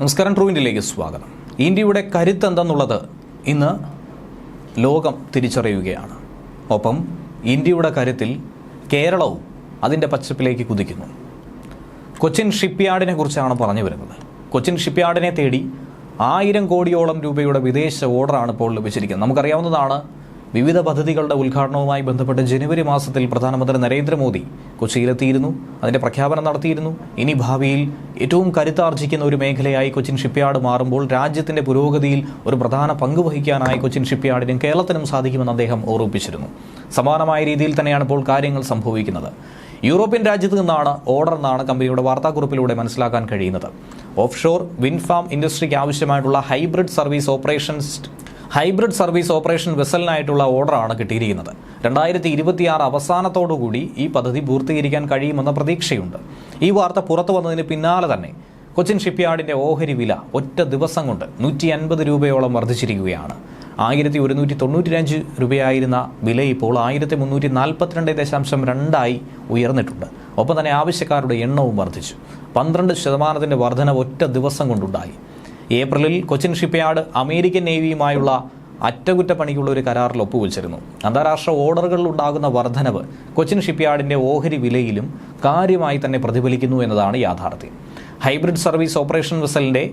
നമസ്കാരം ട്രൂ സ്വാഗതം. ഇന്ത്യയുടെ കരുത്ത് എന്തെന്നുള്ളത് ഇന്ന് ലോകം തിരിച്ചറിയുകയാണ്. ഒപ്പം ഇന്ത്യയുടെ കരുത്തിൽ കേരളവും അതിന്റെ പച്ചപ്പിലേക്ക് കുതിക്കുന്നു. കൊച്ചിൻ ഷിപ്പ്യാർഡിനെ കുറിച്ചാണ് പറഞ്ഞു വരുന്നത്. കൊച്ചിൻ ഷിപ്പ്യാർഡിനെ തേടി ആയിരം കോടിയോളം രൂപയുടെ വിദേശ ഓർഡറാണ് ഇപ്പോൾ ലഭിച്ചിരിക്കുന്നത്. നമുക്കറിയാവുന്നതാണ് വിവിധ പദ്ധതികളുടെ ഉദ്ഘാടനവുമായി ബന്ധപ്പെട്ട് ജനുവരി മാസത്തിൽ പ്രധാനമന്ത്രി നരേന്ദ്രമോദി കൊച്ചിയിലെത്തിയിരുന്നു. അതിന്റെ പ്രഖ്യാപനം നടത്തിയിരുന്നു. ഇനി ഭാവിയിൽ ഏറ്റവും കരുത്താർജിക്കുന്ന ഒരു മേഖലയായി കൊച്ചിൻ ഷിപ്പ്യാർഡ് മാറുമ്പോൾ രാജ്യത്തിന്റെ പുരോഗതിയിൽ ഒരു പ്രധാന പങ്ക് വഹിക്കാനായി കൊച്ചിൻ ഷിപ്പ്യാർഡിനും കേരളത്തിനും സാധിക്കുമെന്ന് അദ്ദേഹം ഓർമ്മിപ്പിച്ചിരുന്നു. സമാനമായ രീതിയിൽ തന്നെയാണ് ഇപ്പോൾ കാര്യങ്ങൾ സംഭവിക്കുന്നത്. യൂറോപ്യൻ രാജ്യത്ത് നിന്നാണ് ഓർഡർ എന്നാണ് കമ്പനിയുടെ വാർത്താക്കുറിപ്പിലൂടെ മനസ്സിലാക്കാൻ കഴിയുന്നത്. ഓഫ് ഷോർ വിൻഫാം ഇൻഡസ്ട്രിക്ക് ആവശ്യമായിട്ടുള്ള hybrid service operations hybrid service operation വെസലിനായിട്ടുള്ള ഓർഡറാണ് കിട്ടിയിരിക്കുന്നത്. രണ്ടായിരത്തി ഇരുപത്തിയാറ് അവസാനത്തോടുകൂടി ഈ പദ്ധതി പൂർത്തീകരിക്കാൻ കഴിയുമെന്ന പ്രതീക്ഷയുണ്ട്. ഈ വാർത്ത പുറത്തു വന്നതിന് പിന്നാലെ തന്നെ കൊച്ചിൻ ഷിപ്പ്യാർഡിന്റെ ഓഹരി വില ഒറ്റ ദിവസം കൊണ്ട് നൂറ്റി അൻപത് രൂപയോളം വർദ്ധിച്ചിരിക്കുകയാണ്. ആയിരത്തി ഒരുന്നൂറ്റി തൊണ്ണൂറ്റിയഞ്ച് രൂപയായിരുന്ന വില ഇപ്പോൾ ആയിരത്തി മുന്നൂറ്റി നാൽപ്പത്തിരണ്ട് ദശാംശം രണ്ടായി ഉയർന്നിട്ടുണ്ട്. ഒപ്പം തന്നെ ആവശ്യക്കാരുടെ എണ്ണവും വർദ്ധിച്ചു. പന്ത്രണ്ട് ശതമാനത്തിന്റെ വർധന ഒറ്റ ദിവസം കൊണ്ടുണ്ടായി. ഏപ്രിലിൽ കൊച്ചിൻ ഷിപ്പ്യാർഡ് അമേരിക്കൻ നേവിയുമായുള്ള അറ്റകുറ്റപ്പണിക്കുള്ള ഒരു കരാറിൽ ഒപ്പുവെച്ചിരുന്നു. അന്താരാഷ്ട്ര ഓർഡറുകളിൽ ഉണ്ടാകുന്ന വർധനവ് കൊച്ചിൻ ഷിപ്പ്യാർഡിന്റെ ഓഹരി വിലയിലും കാര്യമായി തന്നെ പ്രതിഫലിക്കുന്നു എന്നതാണ് യാഥാർത്ഥ്യം. ഹൈബ്രിഡ് സർവീസ് ഓപ്പറേഷൻ വെസലിന്റെ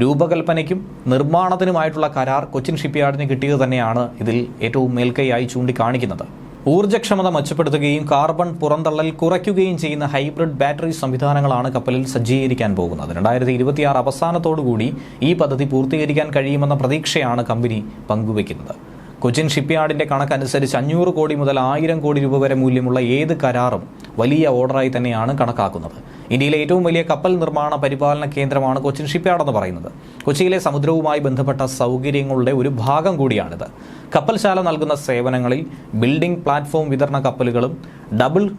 രൂപകൽപ്പനയ്ക്കും നിർമ്മാണത്തിനുമായിട്ടുള്ള കരാർ കൊച്ചിൻ ഷിപ്പ്യാർഡിന് കിട്ടിയത് തന്നെയാണ് ഇതിൽ ഏറ്റവും മേൽക്കൈയായി ചൂണ്ടിക്കാണിക്കുന്നത്. ഊർജക്ഷമത മെച്ചപ്പെടുത്തുകയും കാർബൺ പുറന്തള്ളൽ കുറയ്ക്കുകയും ചെയ്യുന്ന ഹൈബ്രിഡ് ബാറ്ററി സംവിധാനങ്ങളാണ് കപ്പലിൽ സജ്ജീകരിക്കാൻ പോകുന്നത്. രണ്ടായിരത്തി ഇരുപത്തിയാറ് അവസാനത്തോടുകൂടി ഈ പദ്ധതി പൂർത്തീകരിക്കാൻ കഴിയുമെന്ന പ്രതീക്ഷയാണ് കമ്പനി പങ്കുവയ്ക്കുന്നത്. കൊച്ചിൻ ഷിപ്പ്യാർഡിന്റെ കണക്കനുസരിച്ച് അഞ്ഞൂറ് കോടി മുതൽ ആയിരം കോടി രൂപ വരെ മൂല്യമുള്ള ഏത് കരാറും വലിയ ഓർഡറായി തന്നെയാണ് കണക്കാക്കുന്നത്. ഇന്ത്യയിലെ ഏറ്റവും വലിയ കപ്പൽ നിർമ്മാണ പരിപാലന കേന്ദ്രമാണ് കൊച്ചിൻ ഷിപ്പ്യാർഡ് എന്ന് പറയുന്നത്. കൊച്ചിയിലെ സമുദ്രവുമായി ബന്ധപ്പെട്ട സൗകര്യങ്ങളുടെ ഒരു ഭാഗം കൂടിയാണിത്. കപ്പൽശാല നൽകുന്ന സേവനങ്ങളിൽ ബിൽഡിംഗ് പ്ലാറ്റ്ഫോം വിതരണ കപ്പലുകളും ഡബിൾ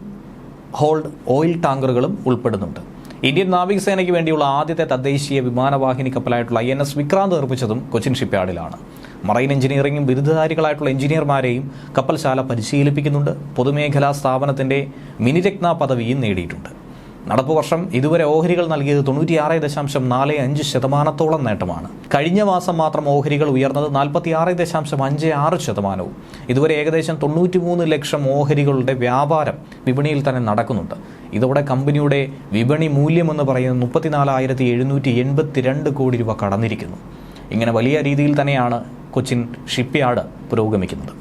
ഹോൾഡ് ഓയിൽ ടാങ്കറുകളും ഉൾപ്പെടുന്നുണ്ട്. ഇന്ത്യൻ നാവികസേനയ്ക്ക് വേണ്ടിയുള്ള ആദ്യത്തെ തദ്ദേശീയ വിമാനവാഹിനി കപ്പലായിട്ടുള്ള ഐ എൻ എസ് വിക്രാന്ത് നിർമ്മിച്ചതും കൊച്ചിൻ ഷിപ്പ്യാർഡിലാണ്. മറൈൻ എഞ്ചിനീയറിംഗും ബിരുദധാരികളായിട്ടുള്ള എഞ്ചിനീയർമാരെയും കപ്പൽശാല പരിശീലിപ്പിക്കുന്നുണ്ട്. പൊതുമേഖലാ സ്ഥാപനത്തിന്റെ മിനിരത്ന പദവിയും നേടിയിട്ടുണ്ട്. നടപ്പ് വർഷം ഇതുവരെ ഓഹരികൾ നൽകിയത് തൊണ്ണൂറ്റിയാറ് ദശാംശം നാല് അഞ്ച് ശതമാനത്തോളം നേട്ടമാണ്. കഴിഞ്ഞ മാസം മാത്രം ഓഹരികൾ ഉയർന്നത് നാൽപ്പത്തിയാറ് ദശാംശം അഞ്ച് ആറ് ശതമാനവും. ഇതുവരെ ഏകദേശം തൊണ്ണൂറ്റിമൂന്ന് ലക്ഷം ഓഹരികളുടെ വ്യാപാരം വിപണിയിൽ തന്നെ നടക്കുന്നുണ്ട്. ഇതോടെ കമ്പനിയുടെ വിപണി മൂല്യമെന്ന് പറയുന്നത് മുപ്പത്തിനാലായിരത്തി എഴുന്നൂറ്റി എൺപത്തിരണ്ട് കോടി രൂപ കടന്നിരിക്കുന്നു. ഇങ്ങനെ വലിയ രീതിയിൽ തന്നെയാണ് കൊച്ചിൻ ഷിപ്പ്യാർഡ് പുരോഗമിക്കുന്നത്.